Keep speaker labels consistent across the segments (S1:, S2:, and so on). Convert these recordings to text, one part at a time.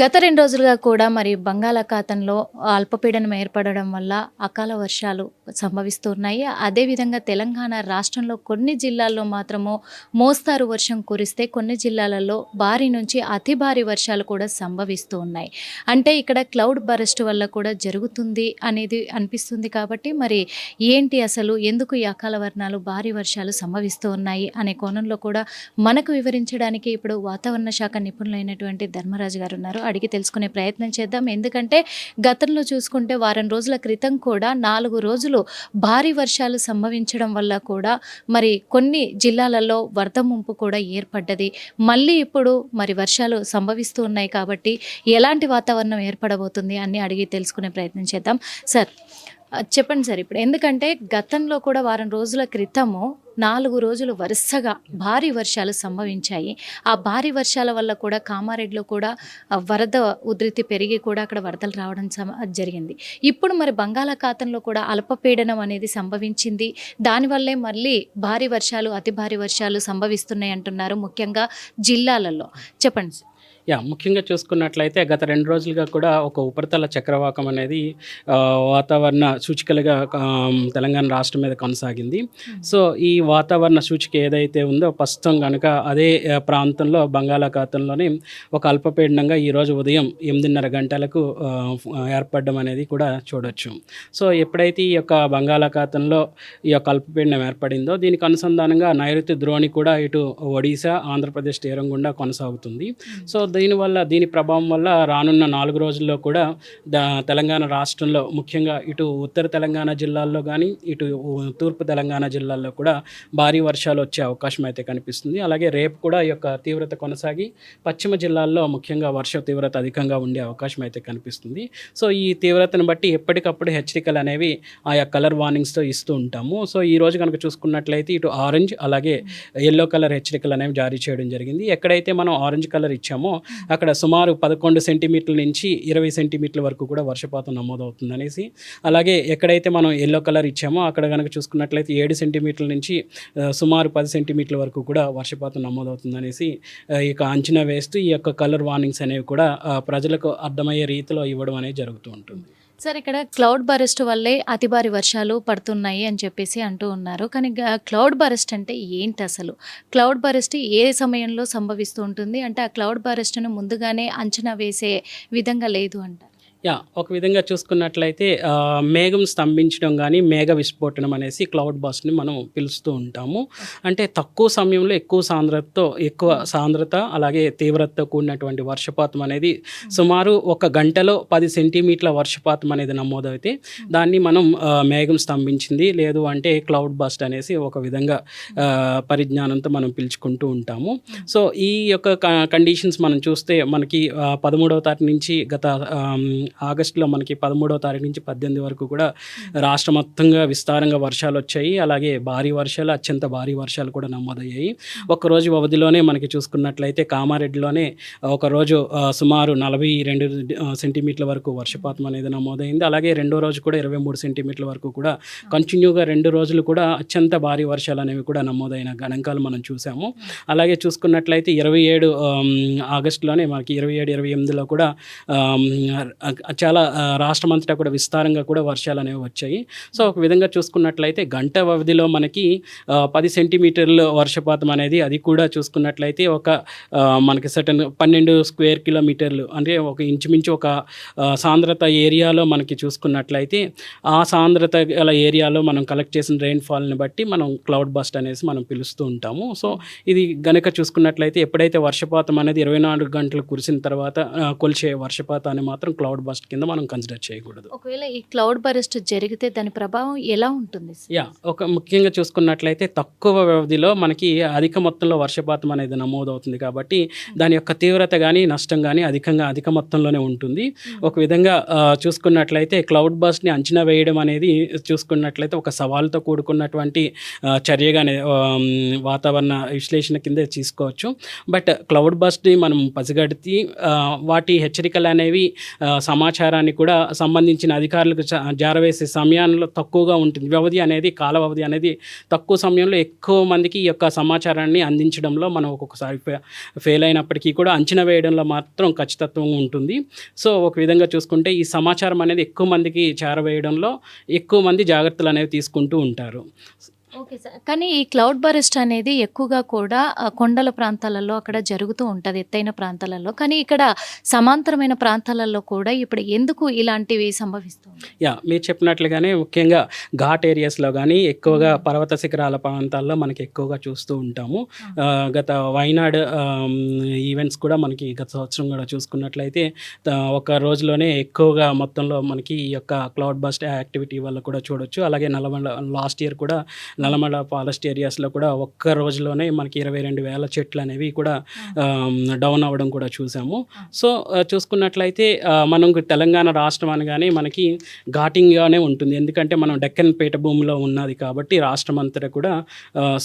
S1: గత రెండు రోజులుగా కూడా మరి బంగాళాఖాతంలో అల్పపీడనం ఏర్పడడం వల్ల అకాల వర్షాలు సంభవిస్తున్నాయి. అదేవిధంగా తెలంగాణ రాష్ట్రంలో కొన్ని జిల్లాల్లో మాత్రము మోస్తారు వర్షం కురిస్తే కొన్ని జిల్లాలలో భారీ నుంచి అతి భారీ వర్షాలు కూడా సంభవిస్తూ ఉన్నాయి అంటే ఇక్కడ క్లౌడ్ బరస్ట్ వల్ల కూడా జరుగుతుంది అనేది అనిపిస్తుంది కాబట్టి మరి ఏంటి అసలు ఎందుకు ఈ అకాల వర్ణాలు భారీ వర్షాలు సంభవిస్తూ ఉన్నాయి అనే కోణంలో కూడా మనకు వివరించడానికి ఇప్పుడు వాతావరణ శాఖ నిపుణులైనటువంటి ధర్మరాజు గారు ఉన్నారు అడిగి తెలుసుకునే ప్రయత్నం చేద్దాం. ఎందుకంటే గతంలో చూసుకుంటే వారం రోజుల క్రితం కూడా నాలుగు రోజులు భారీ వర్షాలు సంభవించడం వల్ల కూడా మరి కొన్ని జిల్లాలలో వరద ముంపు కూడా ఏర్పడ్డది. మళ్ళీ ఇప్పుడు మరి వర్షాలు సంభవిస్తూ ఉన్నాయి కాబట్టి ఎలాంటి వాతావరణం ఏర్పడబోతుంది అని అడిగి తెలుసుకునే ప్రయత్నం చేద్దాం. సార్ చెప్పండి సార్ ఇప్పుడు. ఎందుకంటే గతంలో కూడా వారం రోజుల క్రితము నాలుగు రోజులు వరుసగా భారీ వర్షాలు సంభవించాయి. ఆ భారీ వర్షాల వల్ల కూడా కామారెడ్డిలో కూడా వరద ఉధృతి పెరిగి కూడా అక్కడ వరదలు రావడం జరిగింది. ఇప్పుడు మరి బంగాళాఖాతంలో కూడా అల్పపీడనం అనేది సంభవించింది. దానివల్లే మళ్ళీ భారీ వర్షాలు అతి భారీ వర్షాలు సంభవిస్తున్నాయి అంటున్నారు ముఖ్యంగా జిల్లాలలో. చెప్పండి సార్.
S2: యా ముఖ్యంగా చూసుకున్నట్లయితే గత రెండు రోజులుగా కూడా ఒక ఉపరితల చక్రవాకం అనేది వాతావరణ సూచికలుగా తెలంగాణ రాష్ట్రం మీద కొనసాగింది. సో ఈ వాతావరణ సూచిక ఏదైతే ఉందో ప్రస్తుతం కనుక అదే ప్రాంతంలో బంగాళాఖాతంలోనే ఒక అల్పపీడనంగా ఈరోజు ఉదయం ఎనిమిదిన్నర గంటలకు ఏర్పడడం అనేది కూడా చూడొచ్చు. సో ఎప్పుడైతే ఈ యొక్క బంగాళాఖాతంలో ఈ యొక్క అల్పపీడనం ఏర్పడిందో దీనికి అనుసంధానంగా నైరుతి ద్రోణి కూడా ఇటు ఒడిశా ఆంధ్రప్రదేశ్ తీరం గుండా కొనసాగుతుంది సో దీనివల్ల దీని ప్రభావం వల్ల రానున్న నాలుగు రోజుల్లో కూడా ద తెలంగాణ రాష్ట్రంలో ముఖ్యంగా ఇటు ఉత్తర తెలంగాణ జిల్లాల్లో కానీ ఇటు తూర్పు తెలంగాణ జిల్లాల్లో కూడా భారీ వర్షాలు వచ్చే అవకాశం అయితే కనిపిస్తుంది. అలాగే రేపు కూడా ఈ యొక్క తీవ్రత కొనసాగి పశ్చిమ జిల్లాల్లో ముఖ్యంగా వర్ష తీవ్రత అధికంగా ఉండే అవకాశం అయితే కనిపిస్తుంది. సో ఈ తీవ్రతను బట్టి ఎప్పటికప్పుడు హెచ్చరికలు అనేవి ఆయా కలర్ వార్నింగ్స్తో ఇస్తూ ఉంటాము. సో ఈ రోజు కనుక చూసుకున్నట్లయితే ఇటు ఆరెంజ్ అలాగే ఎల్లో కలర్ హెచ్చరికలు అనేవి జారీ చేయడం జరిగింది. ఎక్కడైతే మనం ఆరెంజ్ కలర్ ఇచ్చామో అక్కడ సుమారు పదకొండు సెంటీమీటర్ల నుంచి ఇరవై సెంటీమీటర్ల వరకు కూడా వర్షపాతం నమోదవుతుంది అనేసి అలాగే ఎక్కడైతే మనం ఎల్లో కలర్ ఇచ్చామో అక్కడ కనుక చూసుకున్నట్లయితే ఏడు సెంటీమీటర్ల నుంచి సుమారు పది సెంటీమీటర్ల వరకు కూడా వర్షపాతం నమోదవుతుంది అనేసి ఆ, ఇక అంచనా వేస్తూ ఈ యొక్క కలర్ వార్నింగ్స్ అనేవి కూడా ప్రజలకు అర్థమయ్యే రీతిలో ఇవ్వడం అనేది జరుగుతూ ఉంటుంది.
S1: సార్ ఇక్కడ క్లౌడ్ బరెస్ట్ వల్లే అతి భారీ వర్షాలు పడుతున్నాయి అని చెప్పేసి అంటూ ఉన్నారు. కానీ క్లౌడ్ బరెస్ట్ అంటే ఏంటి అసలు? క్లౌడ్ బరెస్ట్ ఏ సమయంలో సంభవిస్తూ ఉంటుంది? అంటే ఆ క్లౌడ్ బరెస్ట్ను ముందుగానే అంచనా వేసే విధంగా లేదు అంట
S2: యా ఒక విధంగా చూసుకున్నట్లయితే మేఘం స్తంభించడం కానీ మేఘ విస్ఫోటనం అనేసి క్లౌడ్ బస్ట్ని మనం పిలుస్తూ ఉంటాము. అంటే తక్కువ సమయంలో ఎక్కువ సాంద్రతతో ఎక్కువ సాంద్రత అలాగే తీవ్రతతో కూడినటువంటి వర్షపాతం అనేది సుమారు ఒక గంటలో పది సెంటీమీటర్ల వర్షపాతం అనేది నమోదైతే దాన్ని మనం మేఘం స్తంభించింది లేదు అంటే క్లౌడ్ బస్ట్ అనేసి ఒక విధంగా పరిజ్ఞానంతో మనం పిలుచుకుంటూ ఉంటాము. సో ఈ యొక్క కండిషన్స్ మనం చూస్తే మనకి పదమూడవ తారీఖు నుంచి గత ఆగస్టులో మనకి పదమూడవ తారీఖు నుంచి పద్దెనిమిది వరకు కూడా రాష్ట్ర మొత్తంగా విస్తారంగా వర్షాలు వచ్చాయి. అలాగే భారీ వర్షాలు అత్యంత భారీ వర్షాలు కూడా నమోదయ్యాయి. ఒకరోజు వ్యవధిలోనే మనకి చూసుకున్నట్లయితే కామారెడ్డిలోనే ఒకరోజు సుమారు నలభై రెండు సెంటీమీటర్ల వరకు వర్షపాతం అనేది నమోదైంది. అలాగే రెండో రోజు కూడా ఇరవై మూడు సెంటీమీటర్ల వరకు కూడా కంటిన్యూగా రెండు రోజులు కూడా అత్యంత భారీ వర్షాలు అనేవి కూడా నమోదైన గణాంకాలు మనం చూసాము. అలాగే చూసుకున్నట్లయితే ఇరవై ఏడు ఆగస్టులోనే మనకి ఇరవై ఏడు ఇరవై ఎనిమిదిలో కూడా చాలా రాష్ట్రం అంతటా కూడా విస్తారంగా కూడా వర్షాలు అనేవి వచ్చాయి. సో ఒక విధంగా చూసుకున్నట్లయితే గంట వ్యవధిలో మనకి పది సెంటీమీటర్ల వర్షపాతం అనేది అది కూడా చూసుకున్నట్లయితే ఒక మనకి సటన్ పన్నెండు స్క్వేర్ కిలోమీటర్లు అంటే ఒక ఇంచుమించు ఒక సాంద్రత ఏరియాలో మనకి చూసుకున్నట్లయితే ఆ సాంద్రత గల ఏరియాలో మనం కలెక్ట్ చేసిన రెయిన్ఫాల్ని బట్టి మనం క్లౌడ్ బస్ట్ అనేసి మనం పిలుస్తూ ఉంటాము. సో ఇది గనక చూసుకున్నట్లయితే ఎప్పుడైతే వర్షపాతం అనేది ఇరవై నాలుగు గంటలు కురిసిన తర్వాత కొలిచే వర్షపాతాన్ని మాత్రం క్లౌడ్ బస్ట్ కింద మనం కన్సిడర్ చేయకూడదు.
S1: ఒకవేళ ఈ క్లౌడ్ బరెస్ట్ జరిగితే దాని ప్రభావం ఎలా ఉంటుంది?
S2: యా ఒక ముఖ్యంగా చూసుకున్నట్లయితే తక్కువ వ్యవధిలో మనకి అధిక మొత్తంలో వర్షపాతం అనేది నమోదవుతుంది కాబట్టి దాని యొక్క తీవ్రత కానీ నష్టం కానీ అధికంగా అధిక మొత్తంలోనే ఉంటుంది. ఒక విధంగా చూసుకున్నట్లయితే క్లౌడ్ బస్ట్ని అంచనా వేయడం అనేది చూసుకున్నట్లయితే ఒక సవాల్తో కూడుకున్నటువంటి మ్, వాతావరణ విశ్లేషణ కింద తీసుకోవచ్చు. బట్ క్లౌడ్ బస్ట్ని మనం పసిగడితే వాటి హెచ్చరికలు అనేవి సమాచారం సమాచారాన్ని కూడా సంబంధించిన అధికారులకు జారవేసే సమయంలో తక్కువగా ఉంటుంది. వ్యవధి అనేది కాల వ్యవధి అనేది తక్కువ సమయంలో ఎక్కువ మందికి ఈ యొక్క సమాచారాన్ని అందించడంలో మనం ఒక్కొక్కసారి ఫెయిల్ అయినప్పటికీ కూడా అంచనా వేయడంలో మాత్రం ఖచ్చితత్వం ఉంటుంది. సో ఒక విధంగా చూసుకుంటే ఈ సమాచారం అనేది ఎక్కువ మందికి చేరవేయడంలో ఎక్కువ మంది జాగ్రత్తలు అనేవి తీసుకుంటూ ఉంటారు.
S1: Okay sir. కానీ ఈ క్లౌడ్ బరెస్ట్ అనేది ఎక్కువగా కూడా కొండల ప్రాంతాలలో అక్కడ జరుగుతూ ఉంటుంది ఎత్తైన ప్రాంతాలలో. కానీ ఇక్కడ సమాంతరమైన ప్రాంతాలలో కూడా ఇప్పుడు ఎందుకు ఇలాంటివి సంభవిస్తుంది
S2: యా మీరు చెప్పినట్లుగానే ముఖ్యంగా ఘాట్ ఏరియాస్లో కానీ ఎక్కువగా పర్వత శిఖరాల ప్రాంతాల్లో మనకి ఎక్కువగా చూస్తూ ఉంటాము. గత వైనాడ్ ఈవెంట్స్ కూడా మనకి గత సంవత్సరం కూడా చూసుకున్నట్లయితే ఒక రోజులోనే ఎక్కువగా మొత్తంలో మనకి ఈ యొక్క క్లౌడ్ బస్ట్ యాక్టివిటీ వల్ల కూడా చూడొచ్చు. అలాగే నల్లమల లాస్ట్ ఇయర్ కూడా నల్లమల ఫారెస్ట్ ఏరియాస్లో కూడా ఒక్క రోజులోనే మనకి ఇరవై రెండు వేల చెట్లు అనేవి కూడా డౌన్ అవ్వడం కూడా చూసాము. సో చూసుకున్నట్లయితే మనం తెలంగాణ రాష్ట్రం అనగానే మనకి ఘాటింగ్గానే ఉంటుంది. ఎందుకంటే మనం డెక్కన్ పీఠ భూమిలో ఉన్నది కాబట్టి రాష్ట్రం అంతటా కూడా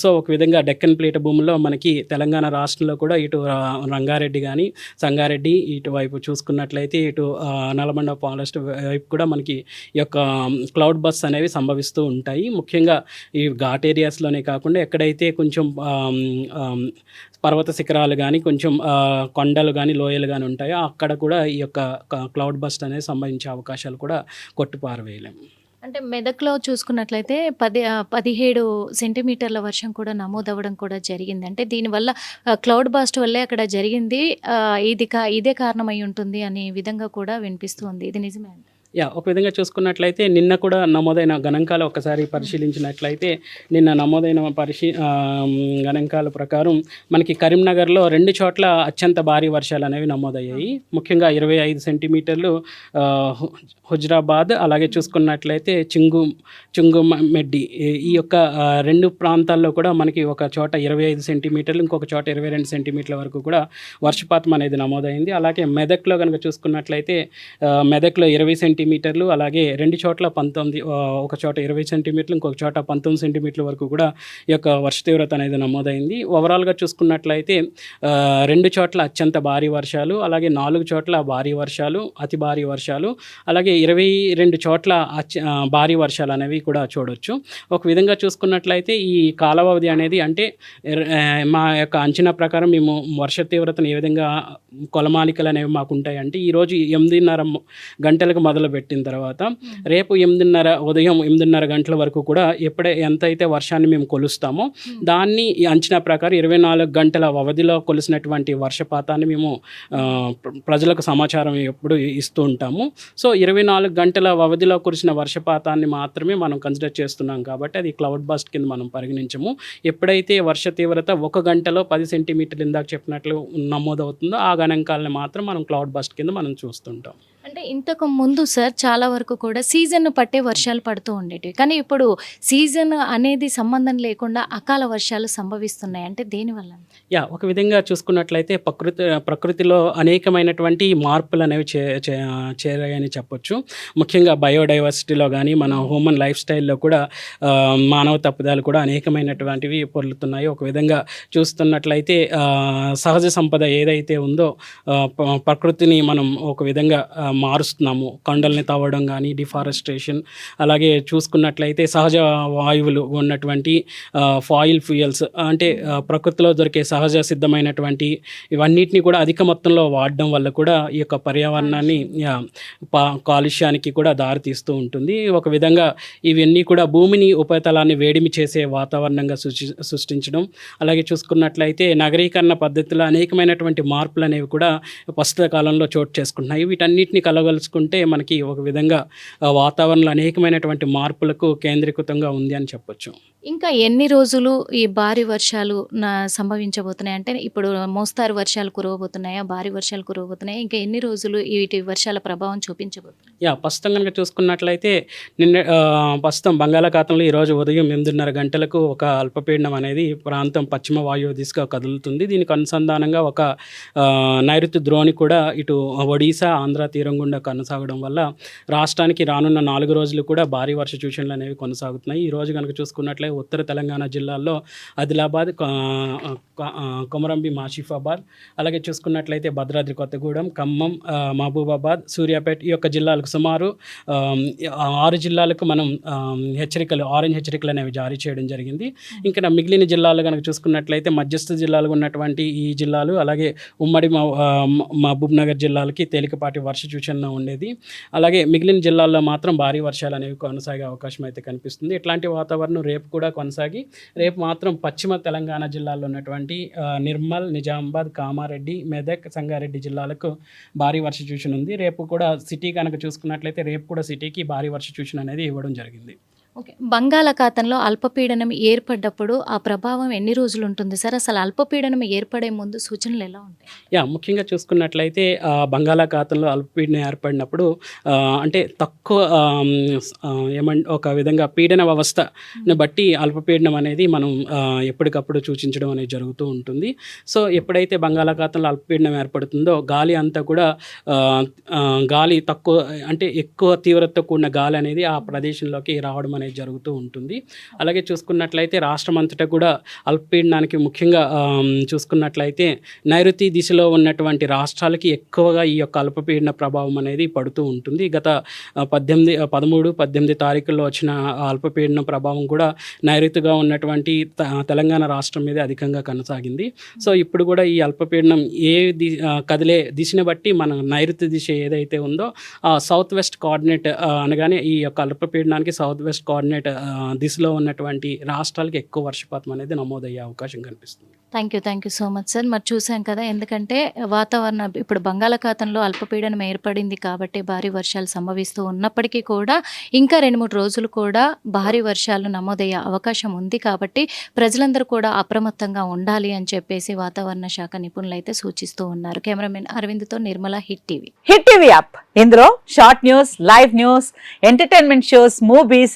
S2: సో ఒక విధంగా డెక్కన్ పీఠ భూమిలో మనకి తెలంగాణ రాష్ట్రంలో కూడా ఇటు రంగారెడ్డి కానీ సంగారెడ్డి ఇటువైపు చూసుకున్నట్లయితే ఇటు నల్గొండ ఫారెస్ట్ వైపు కూడా మనకి ఈ యొక్క క్లౌడ్ బస్ అనేవి సంభవిస్తూ ఉంటాయి. ముఖ్యంగా ఈ ఘాట్ ఏరియాస్లోనే కాకుండా ఎక్కడైతే కొంచెం పర్వత శిఖరాలు కానీ కొంచెం కొండలు కానీ లోయలు కానీ ఉంటాయో అక్కడ కూడా ఈ యొక్క క్లౌడ్ బస్ట్ అనేది సంభవించే అవకాశాలు కూడా కొట్టుపారవేయలేము
S1: అంటే మెదక్లో చూసుకున్నట్లయితే పది పదిహేడు సెంటీమీటర్ల వర్షం కూడా నమోదవ్వడం కూడా జరిగింది. అంటే దీనివల్ల క్లౌడ్ బాస్ట్ వల్లే అక్కడ జరిగింది. ఇది కా ఇదే కారణమై ఉంటుంది అనే విధంగా కూడా వినిపిస్తుంది ఇది నిజమే
S2: యా ఒక విధంగా చూసుకున్నట్లయితే నిన్న కూడా నమోదైన గణాంకాలు ఒకసారి పరిశీలించినట్లయితే నిన్న నమోదైన పరిశీ గణాంకాల ప్రకారం మనకి కరీంనగర్లో రెండు చోట్ల అత్యంత భారీ వర్షాలు అనేవి నమోదయ్యాయి. ముఖ్యంగా ఇరవై ఐదు సెంటీమీటర్లు హుజరాబాద్ అలాగే చూసుకున్నట్లయితే చింగు చింగుమెడ్డి. ఈ- ఈ యొక్క రెండు ప్రాంతాల్లో కూడా మనకి ఒక చోట ఇరవై ఐదు సెంటీమీటర్లు ఇంకొక చోట ఇరవై రెండు సెంటీమీటర్ల వరకు కూడా వర్షపాతం అనేది నమోదైంది. అలాగే మెదక్లో కనుక చూసుకున్నట్లయితే మెదక్లో ఇరవై సెంటీమీటర్లు అలాగే రెండు చోట్ల పంతొమ్మిది ఒక చోట ఇరవై సెంటీమీటర్లు ఇంకొక చోట పంతొమ్మిది సెంటీమీటర్ల వరకు కూడా ఈ యొక్క వర్ష తీవ్రత అనేది నమోదైంది. ఓవరాల్గా చూసుకున్నట్లయితే రెండు చోట్ల అత్యంత భారీ వర్షాలు అలాగే నాలుగు చోట్ల భారీ వర్షాలు అతి భారీ వర్షాలు అలాగే ఇరవై రెండు చోట్ల భారీ వర్షాలు అనేవి కూడా చూడొచ్చు. ఒక విధంగా చూసుకున్నట్లయితే ఈ కాల అనేది అంటే మా యొక్క అంచనా ప్రకారం మేము వర్ష తీవ్రతను ఏ విధంగా కొలమాలికలు అనేవి మాకు ఉంటాయంటే ఈరోజు ఎనిమిదిన్నర గంటలకు మొదలు పెట్టిన తర్వాత రేపు ఎనిమిదిన్నర ఉదయం ఎనిమిదిన్నర గంటల వరకు కూడా ఎప్పుడే ఎంత అయితే వర్షాన్ని మేము కొలుస్తామో దాన్ని అంచనా ప్రకారం ఇరవై నాలుగు గంటల వ్యవధిలో కొలిసినటువంటి వర్షపాతాన్ని మేము ప్రజలకు సమాచారం ఎప్పుడు ఇస్తూ ఉంటాము. సో ఇరవై నాలుగు గంటల వ్యవధిలో కురిసిన వర్షపాతాన్ని మాత్రమే మనం కన్సిడర్ చేస్తున్నాం కాబట్టి అది క్లౌడ్ బస్ట్ కింద మనం పరిగణించము. ఎప్పుడైతే వర్ష తీవ్రత ఒక గంటలో పది సెంటీమీటర్లు ఇందాక చెప్పినట్లు నమోదవుతుందో ఆ గణాంకాలను మాత్రం మనం క్లౌడ్ బస్ట్ కింద మనం చూస్తుంటాం.
S1: అంటే ఇంతకు ముందు సార్ చాలా వరకు కూడా సీజన్ పట్టే వర్షాలు పడుతూ ఉండేటివి. కానీ ఇప్పుడు సీజన్ అనేది సంబంధం లేకుండా అకాల వర్షాలు సంభవిస్తున్నాయి. అంటే దేనివల్ల
S2: యా ఒక విధంగా చూసుకున్నట్లయితే ప్రకృతి ప్రకృతిలో అనేకమైనటువంటి మార్పులు అనేవి చే చే- చేరాయని చెప్పొచ్చు. ముఖ్యంగా బయోడైవర్సిటీలో కానీ మన హ్యూమన్ లైఫ్ స్టైల్లో కూడా మానవ తప్పుదాలు కూడా అనేకమైనటువంటివి పొర్లుతున్నాయి. ఒక విధంగా చూస్తున్నట్లయితే సహజ సంపద ఏదైతే ఉందో ప్రకృతిని మనం ఒక విధంగా మారుస్తున్నాము. కొండల్ని తవ్వడం కానీ డిఫారెస్ట్రేషన్ అలాగే చూసుకున్నట్లయితే సహజ వాయువులు ఉన్నటువంటి ఫాయిల్ ఫ్యూయల్స్ అంటే ప్రకృతిలో దొరికే సహజ సిద్ధమైనటువంటి ఇవన్నిటిని కూడా అధిక మొత్తంలో వాడడం వల్ల కూడా ఈ యొక్క పర్యావరణాన్ని పా- కాలుష్యానికి కూడా దారితీస్తూ ఉంటుంది. ఒక విధంగా ఇవన్నీ కూడా భూమిని ఉపరితలాన్ని వేడిమి చేసే వాతావరణంగా సృష్టి సృష్టించడం అలాగే చూసుకున్నట్లయితే నగరీకరణ పద్ధతిలో అనేకమైనటువంటి మార్పులు అనేవి కూడా ప్రస్తుత కాలంలో చోటు చేసుకుంటున్నాయి. వీటన్నిటిని కలగలుచుకుంటే మనకి ఒక విధంగా వాతావరణంలో అనేకమైనటువంటి మార్పులకు కేంద్రీకృతంగా ఉంది అని చెప్పొచ్చు.
S1: ఇంకా ఎన్ని రోజులు ఈ భారీ వర్షాలు సంభవించబోతున్నాయి? అంటే ఇప్పుడు మోస్తారు వర్షాలు కురవబోతున్నాయా? భారీ వర్షాలు కురవబోతున్నాయా? ఇంకా ఎన్ని రోజులు వీటి వర్షాల ప్రభావం చూపించబోతున్నాయి
S2: యా ప్రస్తుతం కనుక చూసుకున్నట్లయితే నిన్న ప్రస్తుతం బంగాళాఖాతంలో ఈరోజు ఉదయం ఎనిమిదిన్నర గంటలకు ఒక అల్పపీడనం అనేది ప్రాంతం పశ్చిమ వాయువు దిశగా కదులుతుంది. దీనికి అనుసంధానంగా ఒక నైరుతి ద్రోణి కూడా ఇటు ఒడిశా ఆంధ్ర తీరం గుండా కొనసాగడం వల్ల రాష్ట్రానికి రానున్న నాలుగు రోజులు కూడా భారీ వర్ష సూచనలు అనేవి కొనసాగుతున్నాయి. ఈ రోజు కనుక చూసుకున్నట్లయితే ఉత్తర తెలంగాణ జిల్లాల్లో ఆదిలాబాద్ కొమరంబి మాషిఫాబాద్ అలాగే చూసుకున్నట్లయితే భద్రాద్రి కొత్తగూడెం ఖమ్మం మహబూబాబాద్ సూర్యాపేట ఈ యొక్క జిల్లాలకు సుమారు ఆరు జిల్లాలకు మనం హెచ్చరికలు ఆరెంజ్ హెచ్చరికలు అనేవి జారీ చేయడం జరిగింది. ఇంకా మిగిలిన జిల్లాలు కనుక చూసుకున్నట్లయితే మధ్యస్థ జిల్లాలు ఉన్నటువంటి ఈ జిల్లాలు అలాగే ఉమ్మడి మా- మహబూబ్ నగర్ జిల్లాలకి తేలికపాటి వర్ష సూచన ఉండేది. అలాగే మిగిలిన జిల్లాల్లో మాత్రం భారీ వర్షాలు అనేవి కొనసాగే అవకాశం అయితే కనిపిస్తుంది. ఇట్లాంటి వాతావరణం రేపు కూడా కొనసాగి రేపు మాత్రం పశ్చిమ తెలంగాణ జిల్లాలో ఉన్నటువంటి నిర్మల్ నిజామాబాద్ కామారెడ్డి మెదక్ సంగారెడ్డి జిల్లాలకు భారీ వర్ష సూచన ఉంది. రేపు కూడా సిటీ కనుక చూసుకున్నట్లయితే రేపు కూడా సిటీకి భారీ వర్ష సూచన అనేది ఇవ్వడం జరిగింది.
S1: ఓకే. బంగాళాఖాతంలో అల్పపీడనం ఏర్పడ్డప్పుడు ఆ ప్రభావం ఎన్ని రోజులు ఉంటుంది సార్? అసలు అల్పపీడనం ఏర్పడే ముందు సూచనలు ఎలా ఉంటాయి?
S2: యా ముఖ్యంగా చూసుకున్నట్లయితే బంగాళాఖాతంలో అల్పపీడనం ఏర్పడినప్పుడు అంటే తక్కువ ఏమన్ ఒక విధంగా పీడన వ్యవస్థను బట్టి అల్పపీడనం అనేది మనం ఎప్పటికప్పుడు సూచించడం అనేది జరుగుతూ ఉంటుంది. సో ఎప్పుడైతే బంగాళాఖాతంలో అల్పపీడనం ఏర్పడుతుందో గాలి అంతా కూడా గాలి తక్కువ అంటే ఎక్కువ తీవ్రతతో కూడిన గాలి అనేది ఆ ప్రదేశంలోకి రావడం అనేది జరుగుతూ ఉంటుంది. అలాగే చూసుకున్నట్లయితే రాష్ట్రం అంతటా కూడా అల్పపీడనానికి ముఖ్యంగా చూసుకున్నట్లయితే నైరుతి దిశలో ఉన్నటువంటి రాష్ట్రాలకి ఎక్కువగా ఈ యొక్క అల్పపీడన ప్రభావం అనేది పడుతూ ఉంటుంది. గత పద్దెనిమిది పదమూడు పద్దెనిమిది తారీఖుల్లో వచ్చిన అల్పపీడన ప్రభావం కూడా నైరుతిగా ఉన్నటువంటి త- తెలంగాణ రాష్ట్రం మీద అధికంగా కొనసాగింది. సో ఇప్పుడు కూడా ఈ అల్పపీడనం ఏ ది కదిలే దిశని బట్టి మన నైరుతి దిశ ఏదైతే ఉందో ఆ సౌత్ వెస్ట్ కోఆర్డినేట్ అనగానే ఈ యొక్క అల్పపీడనానికి సౌత్ వెస్ట్ కోఆర్డినేట్ ఆ, దిశలో ఉన్నటువంటి రాష్ట్రాలకి ఎక్కువ వర్షపాతం అనేది నమోదయ్యే అవకాశం కనిపిస్తుంది.
S1: Thank you thank you so much sir మరి చూసాం కదా ఎందుకంటే వాతావరణ ఇప్పుడు బంగాళాఖాతంలో అల్పపీడనం ఏర్పడింది కాబట్టి భారీ వర్షాలు సంభవిస్తూ ఉన్నప్పటికీ కూడా ఇంకా రెండు మూడు రోజులు కూడా భారీ వర్షాలు నమోదయ్యే అవకాశం ఉంది కాబట్టి ప్రజలందరూ కూడా అప్రమత్తంగా ఉండాలి అని చెప్పేసి వాతావరణ శాఖ నిపుణులు అయితే సూచిస్తూ ఉన్నారు. Cameraman అరవింద్తో Nirmala hit TV.
S3: Hit TV app. ఇందులో short news live news entertainment shows movies